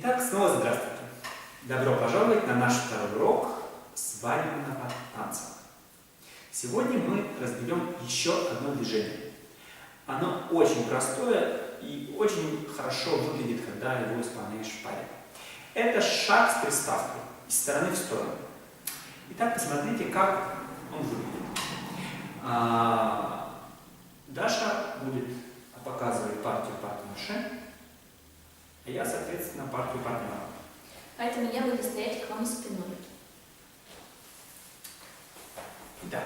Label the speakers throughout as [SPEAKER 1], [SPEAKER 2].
[SPEAKER 1] Итак, снова здравствуйте. Добро пожаловать на наш второй урок свадебного танца. Сегодня мы разберем еще одно движение. Оно очень простое и очень хорошо выглядит, когда его исполняешь в паре. Это шаг с приставкой из стороны в сторону. Итак, посмотрите, как он выглядит. А, Даша будет показывать партию партнерши, а я, соответственно, партию партнера.
[SPEAKER 2] Поэтому я буду стоять к вам спиной.
[SPEAKER 1] Итак,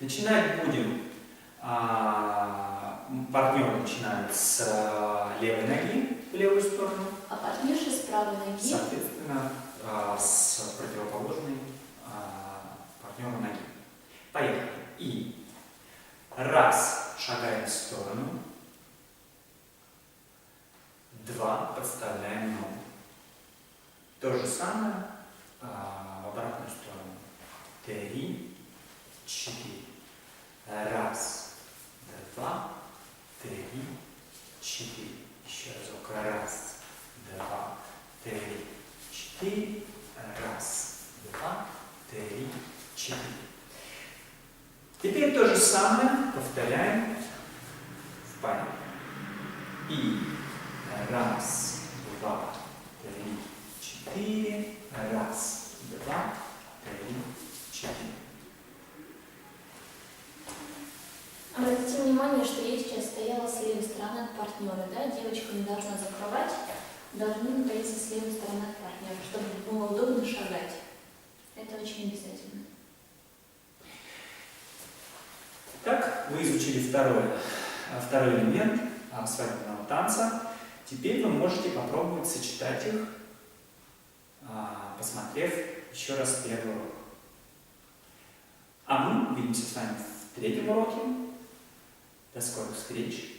[SPEAKER 1] начинать будем. а, партнеры начинают с а, левой ноги в левую сторону,
[SPEAKER 2] А партнерша с правой ноги
[SPEAKER 1] соответственно, а, с противоположной а, партнеру ноги. Поехали. И раз шагаем в сторону, два подставляем ногу. То же самое а, в обратную сторону. Три, четыре. Раз, два, три, четыре. Еще разок. Раз, два, три, четыре. Раз, два, три, четыре. Теперь то же самое повторяем в паре. И раз, четыре. Раз, два, три, четыре.
[SPEAKER 2] Обратите внимание, что я сейчас стояла с левой стороны от партнера, да? Девочка не должна закрывать, должны находиться с левой стороны от партнера, чтобы было удобно шагать. Это очень обязательно.
[SPEAKER 1] Так, вы изучили второй, а, второй элемент а, свадебного танца. Теперь вы можете попробовать сочетать их, посмотрев еще раз первый урок. А мы увидимся с вами в третьем уроке. До скорых встреч!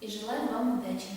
[SPEAKER 2] И желаю вам удачи.